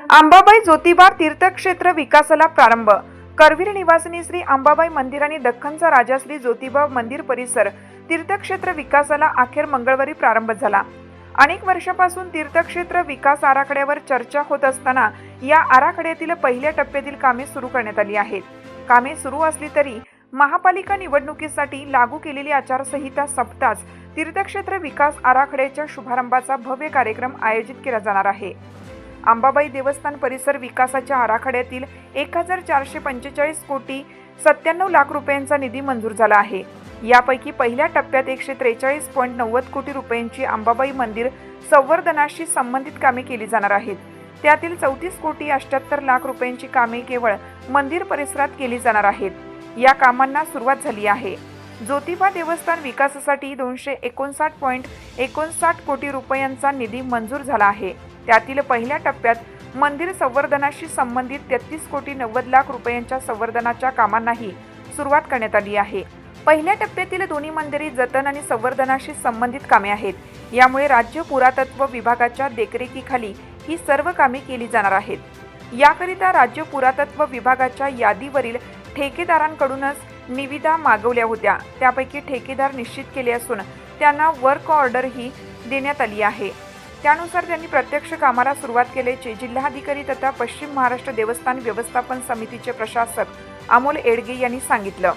अंबाबाई ज्योतिबा तीर्थक्षेत्र विकासाला प्रारंभ. करवीर निवासिनी श्री अंबाबाई मंदिर आणि दख्खनचा राजा श्री ज्योतिबा मंदिर परिसर तीर्थक्षेत्र विकासाला अखेर मंगळवारी प्रारंभ झाला. अनेक वर्षापासून तीर्थक्षेत्र विकास आराखड्यावर चर्चा होत असताना या आराखड्यातील पहिल्या टप्प्यातील कामे सुरू करण्यात आली आहेत. कामे सुरू असली तरी महापालिका निवडणुकीसाठी लागू केलेली आचारसंहिता संपताच तीर्थक्षेत्र विकास आराखड्याच्या शुभारंभाचा भव्य कार्यक्रम आयोजित केला जाणार आहे. अंबाबाई देवस्थान परिसर विकासाच्या आराखड्यातील एक हजार चारशे पंचेचाळीस कोटी सत्त्याण्णव लाख रुपयांचा निधी मंजूर झाला आहे. यापैकी पहिल्या टप्प्यात एकशे त्रेचाळीस पॉईंट नव्वद कोटी रुपयांची अंबाबाई मंदिर संवर्धनाशी संबंधित कामे केली जाणार आहेत. त्यातील चौतीस कोटी अठ्याहत्तर लाख रुपयांची कामे केवळ मंदिर परिसरात केली जाणार आहेत. या कामांना सुरुवात झाली आहे. ज्योतिबा देवस्थान विकासासाठी दोनशे एकोणसाठ पॉईंट एकोणसाठ कोटी रुपयांचा निधी मंजूर झाला आहे. त्यातील पहिल्या टप्प्यात मंदिर संवर्धनाशी संबंधित तेहतीस कोटी नव्वद लाख रुपयांच्या संवर्धनाच्या कामांनाही सुरुवात करण्यात आली आहे. पहिल्या टप्प्यातील दोन्ही मंदिरे जतन आणि संवर्धनाशी संबंधित कामे आहेत. यामुळे राज्य पुरातत्व विभागाच्या देखरेखीखाली ही सर्व कामे केली जाणार आहेत. याकरिता राज्य पुरातत्व विभागाच्या यादीवरील ठेकेदारांकडूनच निविदा मागवल्या होत्या. त्यापैकी ठेकेदार निश्चित केले असून त्यांना वर्क ऑर्डरही देण्यात आली आहे. त्यानुसार त्यांनी प्रत्यक्ष कामाला सुरुवात केल्याचे जिल्हाधिकारी तथा पश्चिम महाराष्ट्र देवस्थान व्यवस्थापन समितीचे प्रशासक अमोल एडगे यांनी सांगितलं.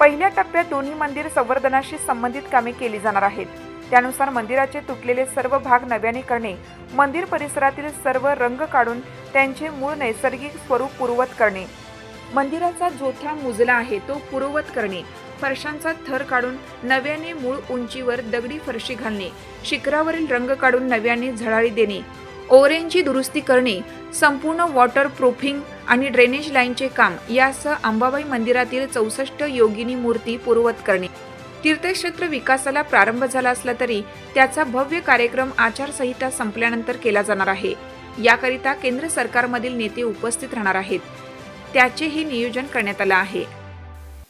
पहिल्या टप्प्यात दोन्ही मंदिर संवर्धनाशी संबंधित कामे केली जाणार आहेत. त्यानुसार मंदिराचे तुटलेले सर्व भाग नव्याने करणे मंदिर परिसरातील सर्व रंग काढून त्यांचे मूळ नैसर्गिक स्वरूप पूर्ववत करणे. मंदिराचा जोथा मुजला आहे तो पूर्ववत करणे. फरशांचा थर काढून नव्याने मूळ उंचीवर दगडी फरशी घालणे शिखरावरील रंग काढून नव्याने झळाळी देणे ओरेंजची दुरुस्ती करणे संपूर्ण वॉटर प्रूफिंग आणि ड्रेनेज लाईनचे काम यासह अंबाबाई मंदिरातील चौसष्ट योगिनी मूर्ती पूर्वत करणे. तीर्थक्षेत्र विकासाला प्रारंभ झाला असला तरी त्याचा भव्य कार्यक्रम आचारसंहिता संपल्यानंतर केला जाणार आहे. याकरिता केंद्र सरकारमधील नेते उपस्थित राहणार आहेत. त्याचेही नियोजन करण्यात आलं आहे.